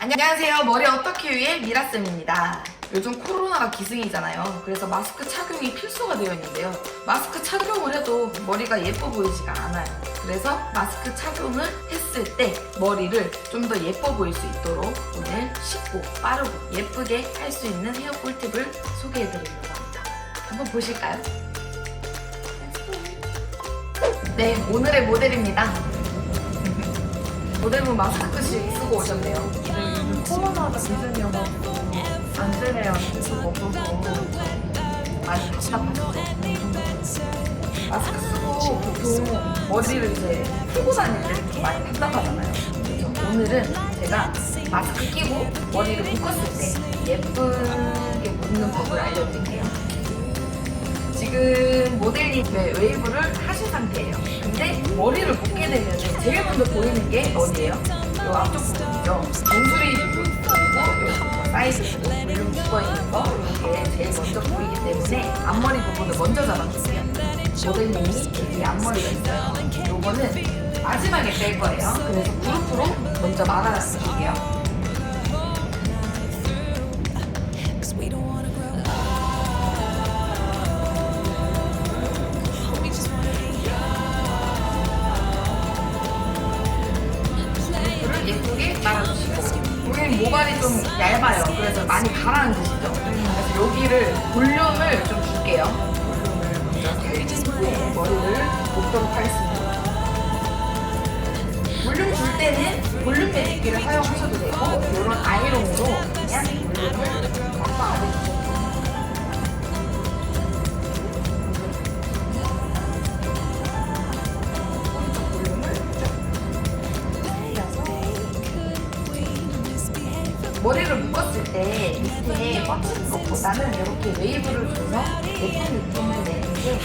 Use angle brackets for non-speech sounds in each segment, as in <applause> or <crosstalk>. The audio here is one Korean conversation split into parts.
안녕하세요. 머리 어떻게 위해 미라쌤입니다. 요즘 코로나가 기승이잖아요. 그래서 마스크 착용이 필수가 되어 있는데요. 마스크 착용을 해도 머리가 예뻐 보이지가 않아요. 그래서 마스크 착용을 했을 때 머리를 좀 더 예뻐 보일 수 있도록 오늘 쉽고 빠르고 예쁘게 할 수 있는 헤어 꿀팁을 소개해 드리려고 합니다. 한번 보실까요? 네, 오늘의 모델입니다. <laughs> 모델분 마스크씩 쓰고 오셨네요. 코로나가 기승이어가지고 안 쓰래요. 계속 없어서 많이 답답하시죠? 마스크 쓰고 보통 머리를 이제 풀고 다닐 때좀 많이 답답하잖아요. 그래서 오늘은 제가 마스크 끼고 머리를 묶었을 때 예쁘게 묶는 법을 알려드릴게요. 지금 모델님 네, 웨이브를 하신 상태예요. 근데 머리를 묶게 되면 제일 먼저 보이는 게 어디예요? 요 앞쪽 부분이죠. 정수리 부분 그리고 요 사이드 부분 물론 묶어 있는 거 이게 제일 먼저 보이기 때문에 앞머리 부분을 먼저 잡아주세요. 모델님이 여기 앞머리가 있어요. 요거는 마지막에 뺄 거예요. 그래서 그룹으로 먼저 말아줄게요. 많이 가라앉으시죠. 그래서 여기를 볼륨을 좀 줄게요. 볼륨을 먼저 살리고 머리를 묶도록 하겠습니다. 볼륨 줄 때는 볼륨 매직기를 사용하셔도 되고 이런 아이롱으로 그냥 볼륨을 빡빡하게 머리를 묶었을 때 밑에 뻗치는 것보다는 이렇게 웨이브를 줘서 예쁜 느낌을 내는 게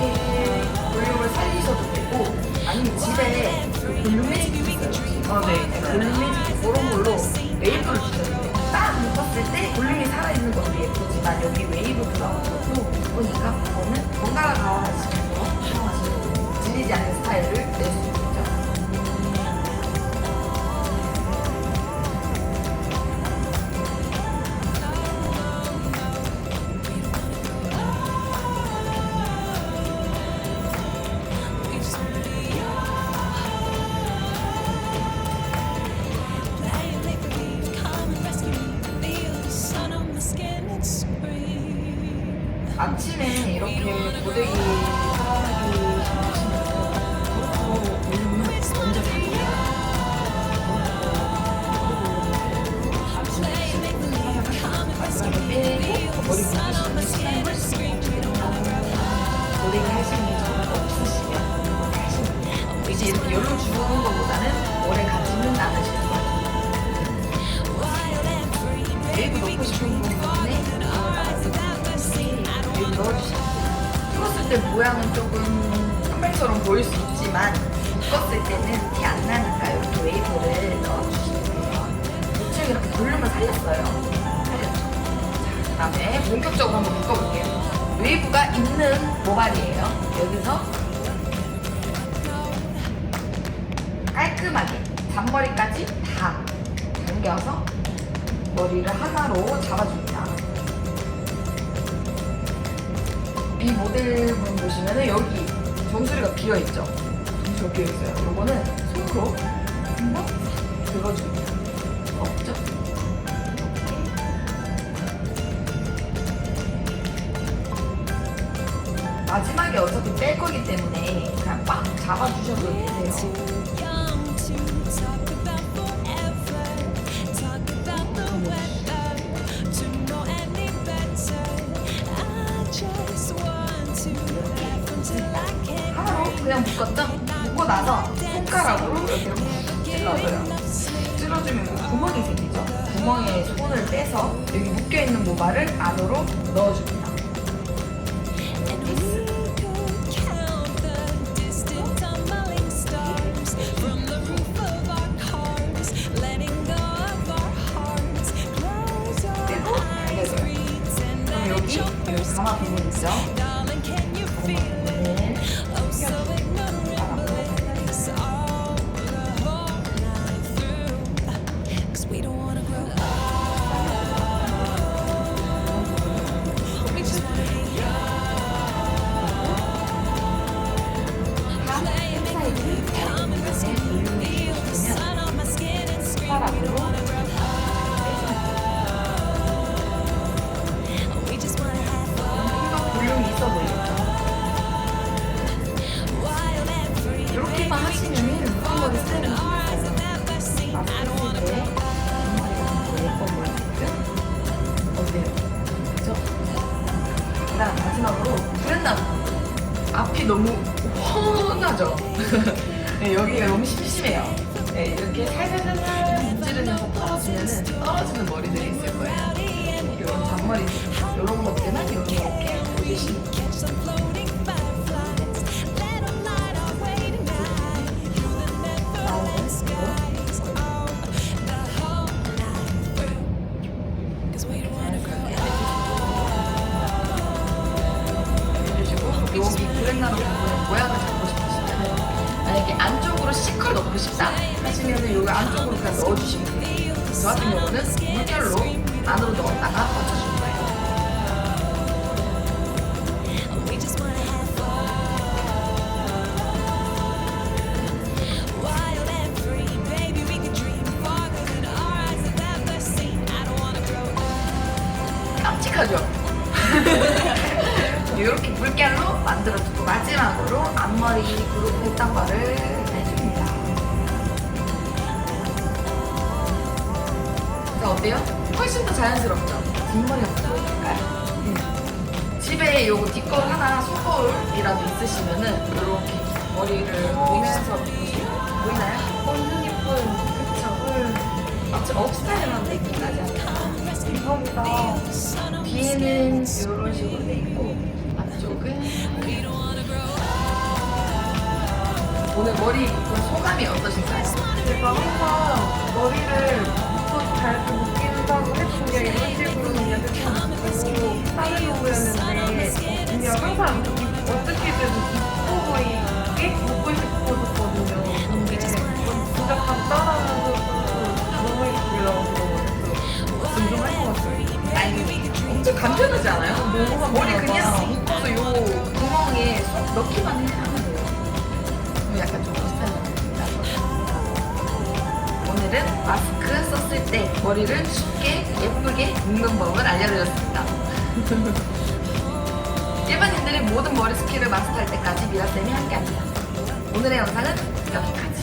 이렇게 볼륨을 살리셔도 되고 아니면 집에 그 볼륨 매직이 있어요. 아, 네. 볼륨 매직 그런 걸로 웨이브를 주셔도 돼요. 딱 묶었을 때 볼륨이 살아있는 것도 예쁘지만 여기 웨이브 것도 예쁘니까 그거는 번갈아 이제 이렇게 열로 주는 것보다는 오래 가지는 않으실 거예요. 웨이브 넣고 싶은 부분에 웨이브 넣어주시면. 풀었을 때 모양은 조금 선배처럼 보일 수 있지만 묶었을 때는 티 안 나니까 이렇게 웨이브를 넣어주시면 돼요. 대충 이렇게 볼륨을 살렸어요. 그 다음에 본격적으로 한번 묶어볼게요. 웨이브가 있는 모발이에요. 여기서 깔끔하게 잔머리까지 다 당겨서 머리를 하나로 잡아줍니다. 이 모델분 보시면은 여기 정수리가 비어있죠? 정수리가 비어있어요. 요거는 손으로 한번 긁어줍니다. 없죠? 마지막에 어차피 뺄 거기 때문에 그냥 빡 잡아주셔도 되세요. 하나로 그냥 묶었죠? 묶고 나서 손 손가락으로 이렇게 찔러줘요. 찔러주면 구멍이 생기죠. 구멍에 손을 빼서 여기 묶여있는 모발을 안으로 넣어줍니다. 부분 있죠? 그다음 마지막으로 브랜드 앞이 너무 훤하죠? <laughs> 네, 여기가 너무 심심해요. 네, 이렇게 살살살살 문지르면서 털어주면은 떨어지는 머리들이 있을 거예요. 이런 잔머리, 이런 것들만 이렇게 floating fireflies. 부분의 모양을 잡고 싶으시면 만약에 안쪽으로 C컬 넣고 싶다 하시면은 여기 안쪽으로 그냥 넣어주시면 돼요. 저 같은 경우는 물결로 안으로 넣었다가 받쳐주는 했단거를 해줍니다. 자 어때요? 훨씬 더 자연스럽죠? 뒷머리 한번 보여줄까요? 집에 요거 뒷거울 하나 소거울이라도 있으시면은 이렇게 머리를 보면서 보시면 보이나요? 완전 예뻐요. 그쵸? 마치 업스타일한 느낌 나지 않나요? 감사합니다. 뒤에는 이런 식으로 돼 있고 앞쪽은 오늘 머리 묶은 소감이 어떠신가요? 제가 항상 머리를 묶어서 잘게 묶인다고 했던 게 이런 식으로 그냥 묶고 하는 거였는데 그냥 항상 이- 어떻게든 이뻐 보이게 묶고 싶어졌거든요. 근데 이건 진짜 간단하면서도 너무 예쁘더라고요. 그래서 존중할 것 같아요. 아니 엄청 간편하지 않아요? 머리. 그냥 묶어서 요 구멍에 쏙 넣기만 돼요. 마스크 썼을 때 머리를 쉽게 예쁘게 묶는 법을 알려드렸습니다. <laughs> 일반인들이 모든 머리 스킬을 마스터할 때까지 미라쌤이 함께합니다. 오늘의 영상은 여기까지.